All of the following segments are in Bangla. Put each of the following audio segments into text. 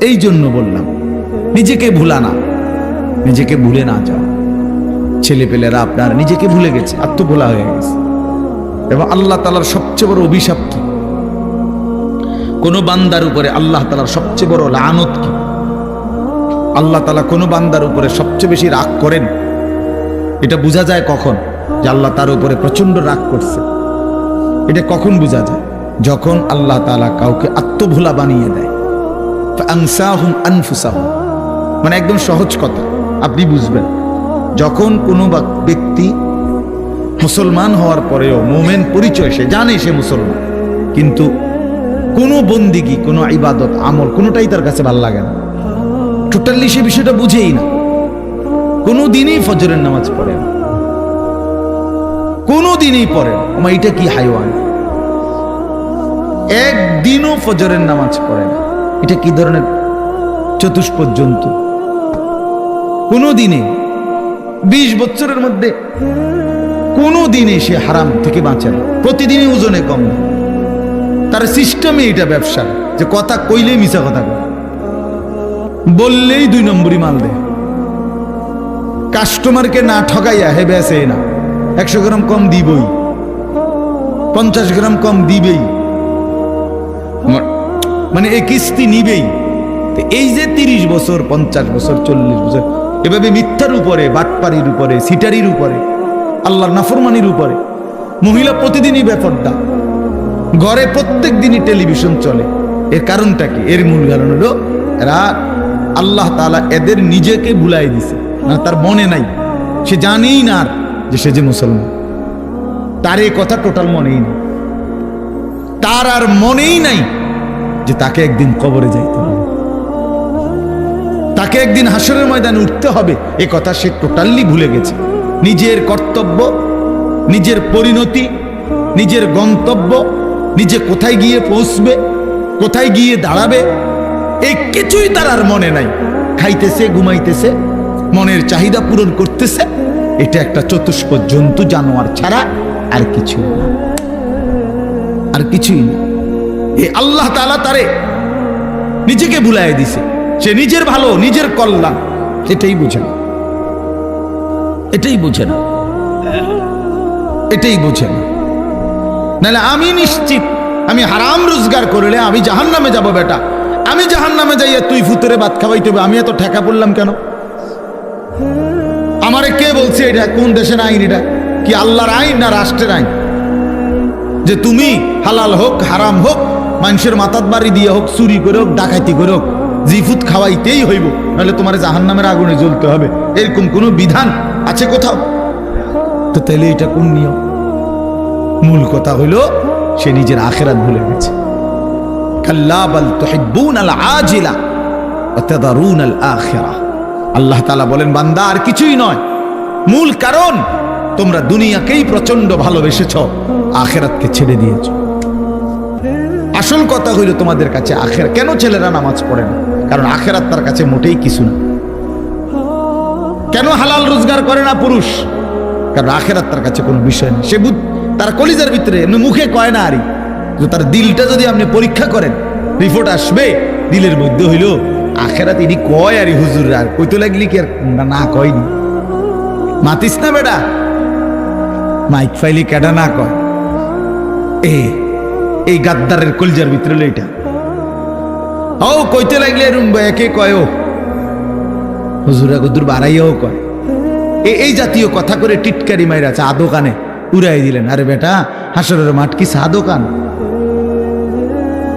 এই জন্য বললাম, নিজেকে ভুলা না, নিজেকে ভুলে না যাও। ছেলেপেলেরা আপনার নিজেকে ভুলে গেছে, আত্মভোলা হয়ে গেছে। এবং আল্লাহ তালার সবচেয়ে বড় অভিশাপ কি? কোন বান্দার উপরে আল্লাহ তালার সবচেয়ে বড় লানত কি? আল্লাহ তালা কোনো বান্দার উপরে সবচেয়ে বেশি রাগ করেন? এটা বোঝা যায় কখন? যে আল্লাহ তার উপরে প্রচণ্ড রাগ করছে। এটা কখন বোঝা যায়? যখন আল্লাহ তালা কাউকে আত্মভোলা বানিয়ে দেয়। আনফুসাহুম মানে একদম সহজ কথা, আপনি বুঝবেন। যখন কোনো ব্যক্তি মুসলমান হওয়ার পরেও মোমেন পরিচয়, সে জানে সে মুসলমান। কিন্তু কোনো বন্দিগি, কোনো ইবাদত, আমল, কোনোটাই তার কাছে ভালো লাগে না। টোটালি সে বিষয়টা বুঝেই না। কোনো দিনই ফজরের নামাজ পড়ে না। কোনো দিনই পড়ে না। এটা কি হাইওয়ান? একদিনও ফজরের নামাজ পড়ে না। এটা কি ধরনের চতুষ্পদ জন্তু কোনো দিনে বিশ বছরের মধ্যে কোনো দিনে সে হারাম থেকে বাঁচে না। প্রতিদিনই ওজনে কম। তার সিস্টেমে এটা ব্যবসা যে কথা কইলেই মিশা কথা বললেই দুই নম্বরই মাল দেয়। কাস্টমারকে না ঠকাইয়া হে বেসে না। একশো গ্রাম কম দিবই। পঞ্চাশ গ্রাম কম দিবেই। মানে এই কিস্তি নিবেই। এই যে তিরিশ বছর, পঞ্চাশ বছর, চল্লিশ বছর, এভাবে মিথ্যার উপরে বাটপাড়ির উপরে, সিটারির উপরে, আল্লাহর নাফরমানির উপরে, মহিলা প্রতিদিনই বেপর্দা। ঘরে প্রত্যেক দিনই টেলিভিশন চলে। এর কারণটা কি? এর মূল কারণ হলো এরা আল্লাহ তাআলা এদের নিজেকে ভুলাই দিছে। না তার মনে নাই। সে জানেই না যে সে যে মুসলমান। তার এই কথা টোটাল মনেই নেই। তার আর মনেই নাই যে তাকে একদিন কবরে যাইতে হবে। তাকে একদিন হাসরের ময়দানে উঠতে হবে। এ কথা সে টোটালি ভুলে গেছে। নিজের কর্তব্য, নিজের পরিণতি, নিজের গন্তব্য, নিজে কোথায় গিয়ে পৌঁছবে, কোথায় গিয়ে দাঁড়াবে এই কিছুই তার আর মনে নাই। খাইতেছে, ঘুমাইতেছে, মনের চাহিদা পূরণ করতেছে। এটা একটা চতুষ্প জন্তু, জানোয়ার ছাড়া আর কিছু না। আর কিছুই না। এ আল্লাহ তাআলা তারে নিজেকে ভুলাই দিছে। সে নিজের ভালো, নিজের কল্যাণ। এটাই বুঝে না। এটাই বুঝে না। এটাই বুঝে না। নাহলে আমি নিশ্চিত, আমি হারাম রোজগার করলে আমি জাহান নামে যাব বেটা। আমি জাহান নামে যাইয়া তুই ফুতরে ভাত খাওয়াইতে হবে, আমি এত ঠেকা পড়লাম কেন? আমারে কে বলছে এটা? কোন দেশের আইন এটা? কি আল্লাহর আইন না রাষ্ট্রের আইন? যে তুমি হালাল হোক, হারাম হোক মানুষের মাথাত বাড়ি দিয়ে হোক, চুরি করে হোক, ডাকাতি করে হোক জিফুত খাওয়াইতেই হইব। নাহলে তোমার জাহান নামের আগুনে জ্বলতে হবে। এরকম কোনো বিধান আছে কোথাও? তো তাহলে এটা কোন নিয়ম? মূল কথা হইল, সে নিজের আখেরাত ভুলে গেছে। আল্লাহ তাআলা বলেন, বান্দা, আর কিছুই নয়। মূল কারণ, তোমরা দুনিয়াকেই প্রচণ্ড ভালোবেসেছ, আখেরাতকে ছেড়ে দিয়েছ। আসল কথা হইল তোমাদের কাছে আখের। কেন ছেলেরা নামাজ পড়ে না? কারণ আখেরাত তার কাছে মোটেই কিছু না। কেন হালাল রোজগার করে না পুরুষ? কারণ আখেরাত তার কাছে কোনো বিষয় নেই। সে বুঝ- তার কলিজার ভিতরে এমনি মুখে কয় না আরই। তার দিলটা যদি আপনি পরীক্ষা করেন রিপোর্ট আসবে, দিলের মধ্যে হইল আখেরাত ইনি কয় আরই হুজুর, আর কইতে লাগলি কি আর না- না কয়নি? মাতিস না বেটা? মাইক ফাইলি কেডা না কয়? এ এই গাদ্দারের কলিজার ভিতরে এটা। ও কইতে লাগলে এরম একে কয় হুজুরা গুদুর বাড়াইয়াও কয়। এই জাতীয় কথা করে টিটকারি মাইরা চা দোকানে উড়াই দিলেন, আরে বেটা, হাসরের মাঠ কি চা দোকান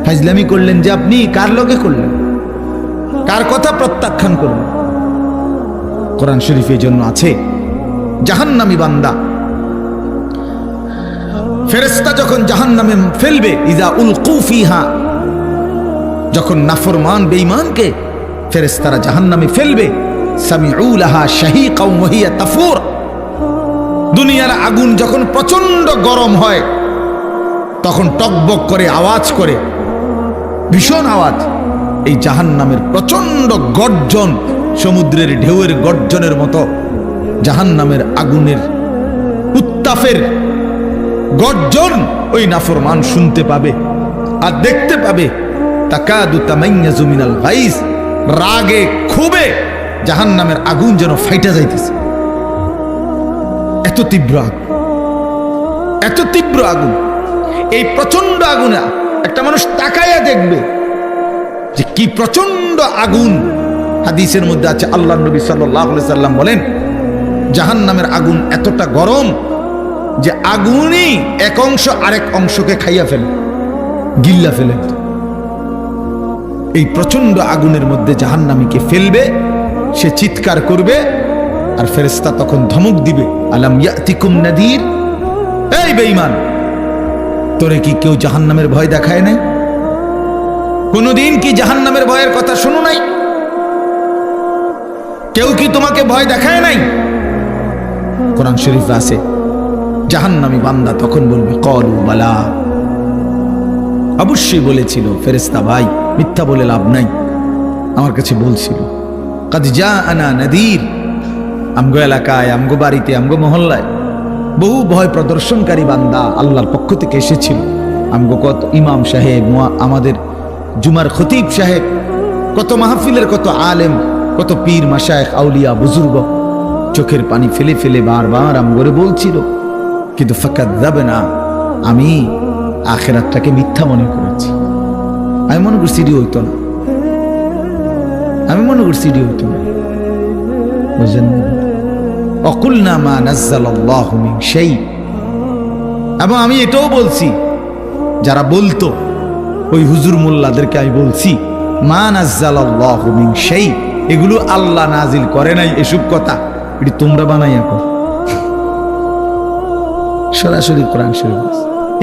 ফাইজলামি করলেন যে আপনি কার লগে করলেন? কার কথা প্রত্যাখ্যান করলেন? কোরআন শরীফ এই জন্য আছে, জাহান্নামী বান্দা। ফেরেস্তা যখন জাহান্নামে ফেলবে ইজা উল কুফিহা যখন নাফরমান বেঈমানকে ফেরেস্তারা ফেলবে সামিউলাহা শাহীকাও ওয়াহিয়া তাফুর। দুনিয়ার আগুন যখন প্রচণ্ড গরম হয়, তখন টকবক করে আওয়াজ করে, ভীষণ আওয়াজ, এই জাহান্নামের প্রচণ্ড গর্জন সমুদ্রের ঢেউয়ের গর্জনের মতো জাহান্নামের আগুনের উত্তাপের গর্জন ওই নাফরমান শুনতে পাবে আর দেখতে পাবে, তাকাদু তামাইয়াজু মিনাল গাইস রাগে ক্ষোভে জাহান নামের আগুন যেন ফাইটা যাইতেছে। এত তীব্র আগুন, এত তীব্র আগুন, এই প্রচণ্ড আগুনে একটা মানুষ তাকাইয়া দেখবে যে কি প্রচণ্ড আগুন। হাদিসের মধ্যে আছে আল্লাহ নবী সাল্লাম বলেন জাহান নামের আগুন এতটা গরম যে আগুনই এক অংশ আরেক অংশকে খাইয়া ফেলে, গিল্লা ফেলে। এই প্রচণ্ড আগুনের মধ্যে জাহান্নামীকে ফেলবে, সে চিৎকার করবে, আর ফেরেস্তা তখন ধমক দিবে, আলাম ইয়াতিকুম নাদির? এই বেঈমান, তোরে কি কেউ জাহান্নামের ভয় দেখায় নাই? কোনদিন কি জাহান্নামের ভয়ের কথা শোনো নাই? কেউ কি তোমাকে ভয় দেখায় নাই? কোরআন শরীফ আছে জাহান্নামী বান্দা তখন বলবে, কলু বালা। অবশ্যই বলেছিল ফেরেস্তা ভাই, মিথ্যা বলে লাভ নাই। আমার কাছে বলছিল কাজ যা আনা নদীর। আমগো এলাকায়, আমগো বাড়িতে, আমগো মহল্লায় বহু ভয় প্রদর্শনকারী বান্দা আল্লাহর পক্ষ থেকে এসেছিল। আমগো কত ইমাম সাহেব আমাদের জুমার খতিব সাহেব, কত মাহফিলের কত আলেম, কত পীর মাসায়েখ আউলিয়া, বুজুর্গ, চোখের পানি ফেলে ফেলে বারবার আমগরে বলছিল কিন্তু ফাঁকা যাবে না আমি আখেরাতটাকে মিথ্যা মনে করেছি। আমি মনে করছি সিডি হইতো না। আমি মনে করছি সিডি হইতো না। বুঝলেন? অকুল নামা নাজ্জাল্লাহ মিন সেই এবং আমি এটাও বলছি, যারা বলতো, ওই হুজুর মোল্লাদেরকে আমি বলছি, মা নাজ্জাল্লাহ মিন সেই এগুলো আল্লাহ নাজিল করে নাই এসব কথা। এটি তোমরা বানাইয়া কর। সরাসরি কোরআন শরীফ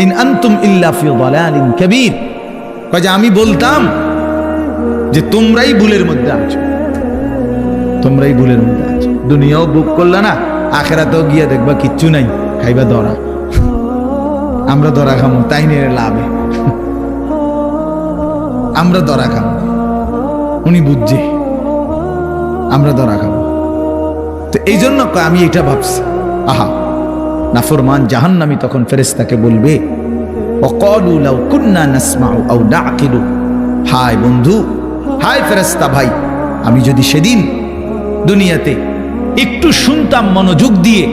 ইন আনতুম ইল্লা ফি দালালিন কাবীর। কয় আমি বলতাম যে তোমরাই ভুলের মধ্যে আছো। তোমরাই ভুলের মধ্যে আছো। দুনিয়াও বুক করলা না, আখেরাতেও গিয়া দেখবা কিচ্ছু নাই, খাইবা ধরা। আমরা ধরা খামো, তাই নিয়ে লাভে। আমরা ধরা খাব উনি বুঝছে, আমরা ধরা খাব তো এই জন্য আমি এটা ভাবছি। আহা নাফরমান জাহান্নামী তখন ফেরেস্তাকে বলবে হায় বন্ধু, হায় ফেরেস্তা ভাই, আমি যদি সেদিন দুনিয়াতে একটু শুনতাম, মনোযোগ দিয়ে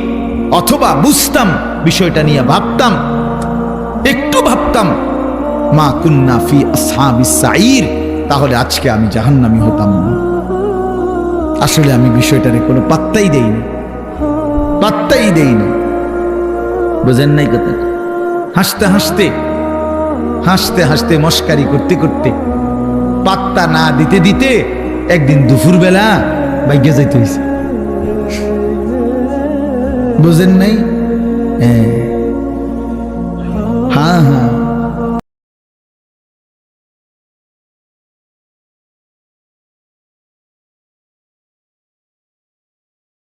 অথবা বুঝতাম, বিষয়টা নিয়ে ভাবতাম, একটু ভাবতাম, মা কুন্না ফি সাইর তাহলে আজকে আমি জাহান্নামী হতাম না। আসলে আমি বিষয়টারে কোনো পাত্তাই দেইনি পাত্তাই দেইনি। বোঝেন নাই কথা। হাসতে হাসতে হাসতে হাসতে মস্কারি করতে করতে, পাত্তা না দিতে দিতে একদিন দুপুরবেলা বাইকে যাইতে হয়েছে বোঝেন নাই? হ্যাঁ হ্যাঁ।, হ্যাঁ।